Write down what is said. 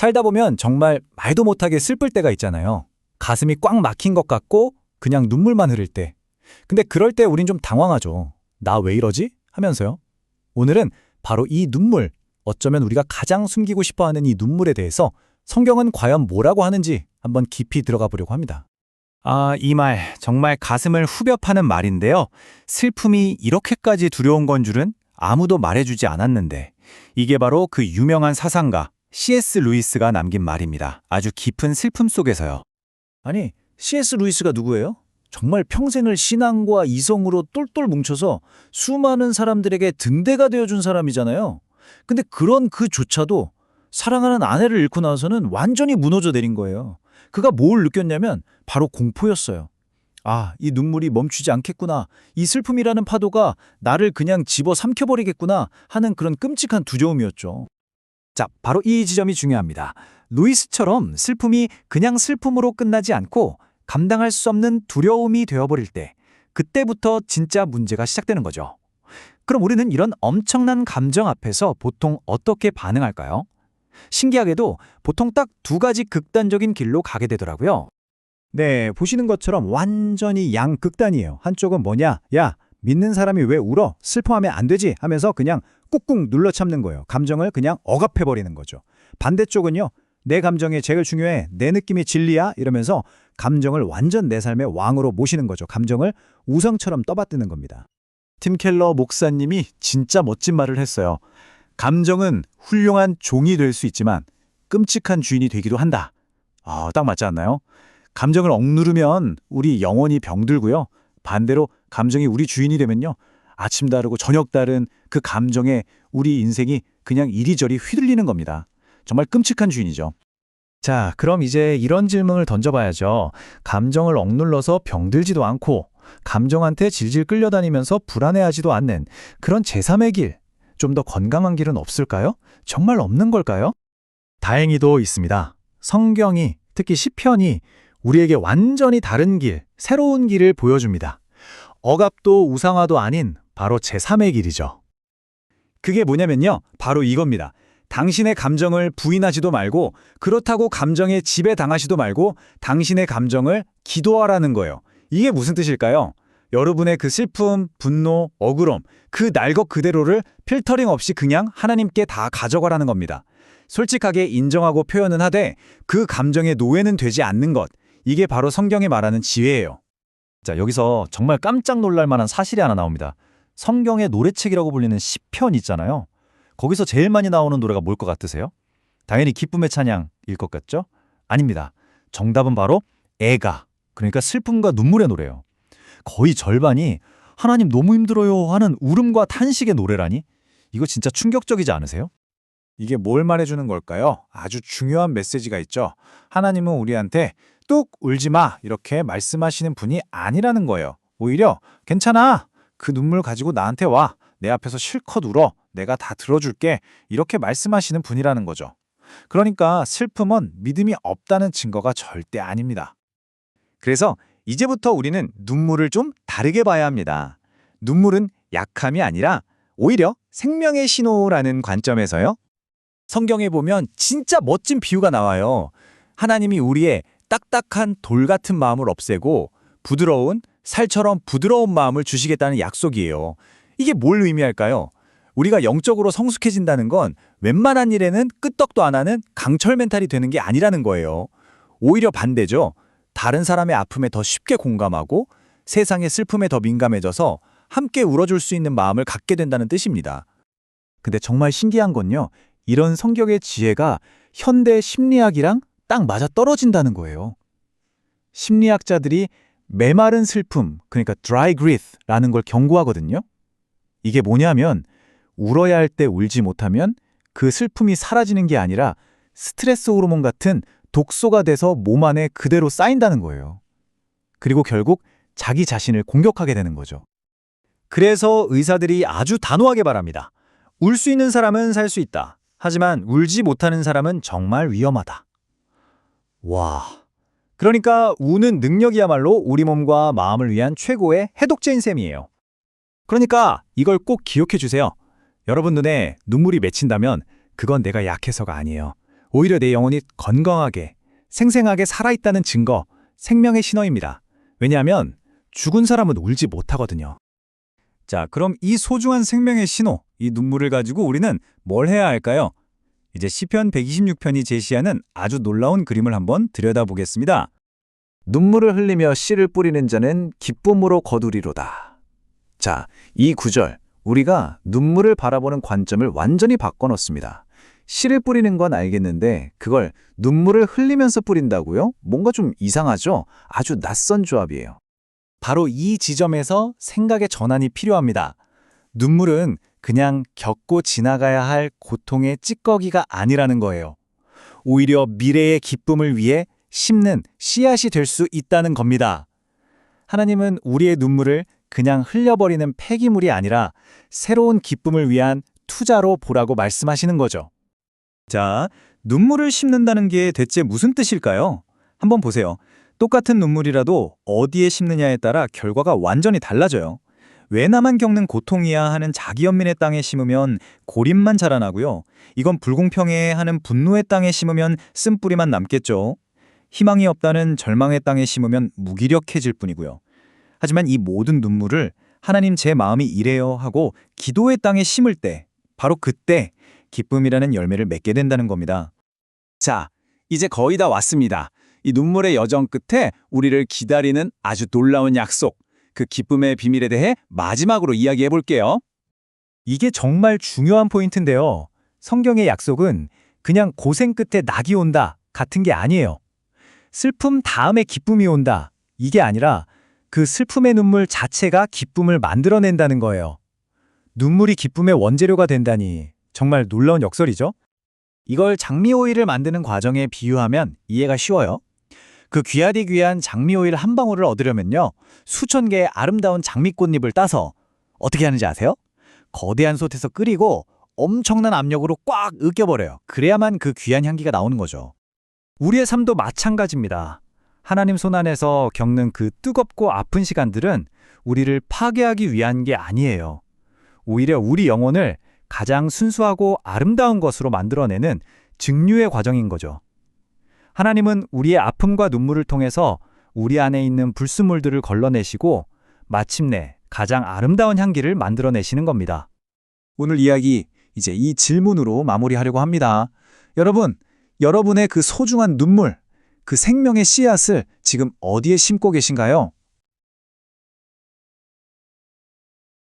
살다 보면 정말 말도 못하게 슬플 때가 있잖아요. 가슴이 꽉 막힌 것 같고 그냥 눈물만 흐를 때. 근데 그럴 때 우린 좀 당황하죠. 나 왜 이러지? 하면서요. 오늘은 바로 이 눈물, 어쩌면 우리가 가장 숨기고 싶어 하는 이 눈물에 대해서 성경은 과연 뭐라고 하는지 한번 깊이 들어가 보려고 합니다. 아, 이 말 정말 가슴을 후벼 파는 말인데요. 슬픔이 이렇게까지 두려운 건 줄은 아무도 말해주지 않았는데 이게 바로 그 유명한 사상가 C.S. 루이스가 남긴 말입니다. 아주 깊은 슬픔 속에서요. 아니, C.S. 루이스가 누구예요? 정말 평생을 신앙과 이성으로 똘똘 뭉쳐서 수많은 사람들에게 등대가 되어준 사람이잖아요. 근데 그런 그조차도 사랑하는 아내를 잃고 나서는 완전히 무너져 내린 거예요. 그가 뭘 느꼈냐면 바로 공포였어요. 아, 이 눈물이 멈추지 않겠구나. 이 슬픔이라는 파도가 나를 그냥 집어 삼켜버리겠구나 하는 그런 끔찍한 두려움이었죠. 자, 바로 이 지점이 중요합니다. 루이스처럼 슬픔이 그냥 슬픔으로 끝나지 않고 감당할 수 없는 두려움이 되어버릴 때, 그때부터 진짜 문제가 시작되는 거죠. 그럼 우리는 이런 엄청난 감정 앞에서 보통 어떻게 반응할까요? 신기하게도 보통 딱 두 가지 극단적인 길로 가게 되더라고요. 네, 보시는 것처럼 완전히 양극단이에요. 한쪽은 뭐냐? 야, 믿는 사람이 왜 울어? 슬퍼하면 안 되지? 하면서 그냥 꾹꾹 눌러 참는 거예요. 감정을 그냥 억압해버리는 거죠. 반대쪽은요. 내 감정이 제일 중요해. 내 느낌이 진리야? 이러면서 감정을 완전 내 삶의 왕으로 모시는 거죠. 감정을 우성처럼 떠받드는 겁니다. 팀 켈러 목사님이 진짜 멋진 말을 했어요. 감정은 훌륭한 종이 될 수 있지만 끔찍한 주인이 되기도 한다. 아, 딱 맞지 않나요? 감정을 억누르면 우리 영혼이 병들고요. 반대로 감정이 우리 주인이 되면요. 아침 다르고 저녁 다른 그 감정에 우리 인생이 그냥 이리저리 휘둘리는 겁니다. 정말 끔찍한 주인이죠. 자, 그럼 이제 이런 질문을 던져봐야죠. 감정을 억눌러서 병들지도 않고 감정한테 질질 끌려다니면서 불안해하지도 않는 그런 제3의 길, 좀 더 건강한 길은 없을까요? 정말 없는 걸까요? 다행히도 있습니다. 성경이, 특히 시편이 우리에게 완전히 다른 길, 새로운 길을 보여줍니다. 억압도 우상화도 아닌 바로 제3의 길이죠. 그게 뭐냐면요. 바로 이겁니다. 당신의 감정을 부인하지도 말고 그렇다고 감정에 지배당하지도 말고 당신의 감정을 기도하라는 거예요. 이게 무슨 뜻일까요? 여러분의 그 슬픔, 분노, 억울함, 그 날것 그대로를 필터링 없이 그냥 하나님께 다 가져가라는 겁니다. 솔직하게 인정하고 표현은 하되 그 감정의 노예는 되지 않는 것. 이게 바로 성경이 말하는 지혜예요. 자, 여기서 정말 깜짝 놀랄 만한 사실이 하나 나옵니다. 성경의 노래책이라고 불리는 시편 있잖아요. 거기서 제일 많이 나오는 노래가 뭘 것 같으세요? 당연히 기쁨의 찬양일 것 같죠? 아닙니다. 정답은 바로 애가, 그러니까 슬픔과 눈물의 노래예요. 거의 절반이 하나님 너무 힘들어요 하는 울음과 탄식의 노래라니? 이거 진짜 충격적이지 않으세요? 이게 뭘 말해주는 걸까요? 아주 중요한 메시지가 있죠. 하나님은 우리한테 뚝 울지 마 이렇게 말씀하시는 분이 아니라는 거예요. 오히려 괜찮아. 그 눈물 가지고 나한테 와. 내 앞에서 실컷 울어. 내가 다 들어줄게. 이렇게 말씀하시는 분이라는 거죠. 그러니까 슬픔은 믿음이 없다는 증거가 절대 아닙니다. 그래서 이제부터 우리는 눈물을 좀 다르게 봐야 합니다. 눈물은 약함이 아니라 오히려 생명의 신호라는 관점에서요. 성경에 보면 진짜 멋진 비유가 나와요. 하나님이 우리의 딱딱한 돌 같은 마음을 없애고 부드러운 살처럼 부드러운 마음을 주시겠다는 약속이에요. 이게 뭘 의미할까요? 우리가 영적으로 성숙해진다는 건 웬만한 일에는 끄떡도 안 하는 강철 멘탈이 되는 게 아니라는 거예요. 오히려 반대죠. 다른 사람의 아픔에 더 쉽게 공감하고 세상의 슬픔에 더 민감해져서 함께 울어줄 수 있는 마음을 갖게 된다는 뜻입니다. 근데 정말 신기한 건요. 이런 성격의 지혜가 현대 심리학이랑 딱 맞아 떨어진다는 거예요. 심리학자들이 메마른 슬픔, 그러니까 dry grief라는 걸 경고하거든요. 이게 뭐냐면 울어야 할 때 울지 못하면 그 슬픔이 사라지는 게 아니라 스트레스 호르몬 같은 독소가 돼서 몸 안에 그대로 쌓인다는 거예요. 그리고 결국 자기 자신을 공격하게 되는 거죠. 그래서 의사들이 아주 단호하게 말합니다. 울 수 있는 사람은 살 수 있다. 하지만 울지 못하는 사람은 정말 위험하다. 와. 그러니까 우는 능력이야말로 우리 몸과 마음을 위한 최고의 해독제인 셈이에요. 그러니까 이걸 꼭 기억해 주세요. 여러분 눈에 눈물이 맺힌다면 그건 내가 약해서가 아니에요. 오히려 내 영혼이 건강하게, 생생하게 살아있다는 증거, 생명의 신호입니다. 왜냐하면 죽은 사람은 울지 못하거든요. 자, 그럼 이 소중한 생명의 신호, 이 눈물을 가지고 우리는 뭘 해야 할까요? 이제 시편 126편이 제시하는 아주 놀라운 그림을 한번 들여다보겠습니다. 눈물을 흘리며 씨를 뿌리는 자는 기쁨으로 거두리로다. 자, 이 구절, 우리가 눈물을 바라보는 관점을 완전히 바꿔놓습니다. 씨를 뿌리는 건 알겠는데 그걸 눈물을 흘리면서 뿌린다고요? 뭔가 좀 이상하죠? 아주 낯선 조합이에요. 바로 이 지점에서 생각의 전환이 필요합니다. 눈물은 그냥 겪고 지나가야 할 고통의 찌꺼기가 아니라는 거예요. 오히려 미래의 기쁨을 위해 심는 씨앗이 될 수 있다는 겁니다. 하나님은 우리의 눈물을 그냥 흘려버리는 폐기물이 아니라 새로운 기쁨을 위한 투자로 보라고 말씀하시는 거죠. 자, 눈물을 심는다는 게 대체 무슨 뜻일까요? 한번 보세요. 똑같은 눈물이라도 어디에 심느냐에 따라 결과가 완전히 달라져요. 왜 나만 겪는 고통이야 하는 자기 연민의 땅에 심으면 고립만 자라나고요. 이건 불공평해 하는 분노의 땅에 심으면 쓴뿌리만 남겠죠. 희망이 없다는 절망의 땅에 심으면 무기력해질 뿐이고요. 하지만 이 모든 눈물을 하나님 제 마음이 이래요 하고 기도의 땅에 심을 때 바로 그때 기쁨이라는 열매를 맺게 된다는 겁니다. 자, 이제 거의 다 왔습니다. 이 눈물의 여정 끝에 우리를 기다리는 아주 놀라운 약속, 그 기쁨의 비밀에 대해 마지막으로 이야기해 볼게요. 이게 정말 중요한 포인트인데요. 성경의 약속은 그냥 고생 끝에 낙이 온다 같은 게 아니에요. 슬픔 다음에 기쁨이 온다. 이게 아니라 그 슬픔의 눈물 자체가 기쁨을 만들어낸다는 거예요. 눈물이 기쁨의 원재료가 된다니 정말 놀라운 역설이죠? 이걸 장미 오일을 만드는 과정에 비유하면 이해가 쉬워요. 그 귀하디 귀한 장미 오일 한 방울을 얻으려면요. 수천 개의 아름다운 장미꽃잎을 따서 어떻게 하는지 아세요? 거대한 솥에서 끓이고 엄청난 압력으로 꽉 으깨버려요. 그래야만 그 귀한 향기가 나오는 거죠. 우리의 삶도 마찬가지입니다. 하나님 손 안에서 겪는 그 뜨겁고 아픈 시간들은 우리를 파괴하기 위한 게 아니에요. 오히려 우리 영혼을 가장 순수하고 아름다운 것으로 만들어내는 증류의 과정인 거죠. 하나님은 우리의 아픔과 눈물을 통해서 우리 안에 있는 불순물들을 걸러내시고 마침내 가장 아름다운 향기를 만들어내시는 겁니다. 오늘 이야기 이제 이 질문으로 마무리하려고 합니다. 여러분, 여러분의 그 소중한 눈물, 그 생명의 씨앗을 지금 어디에 심고 계신가요?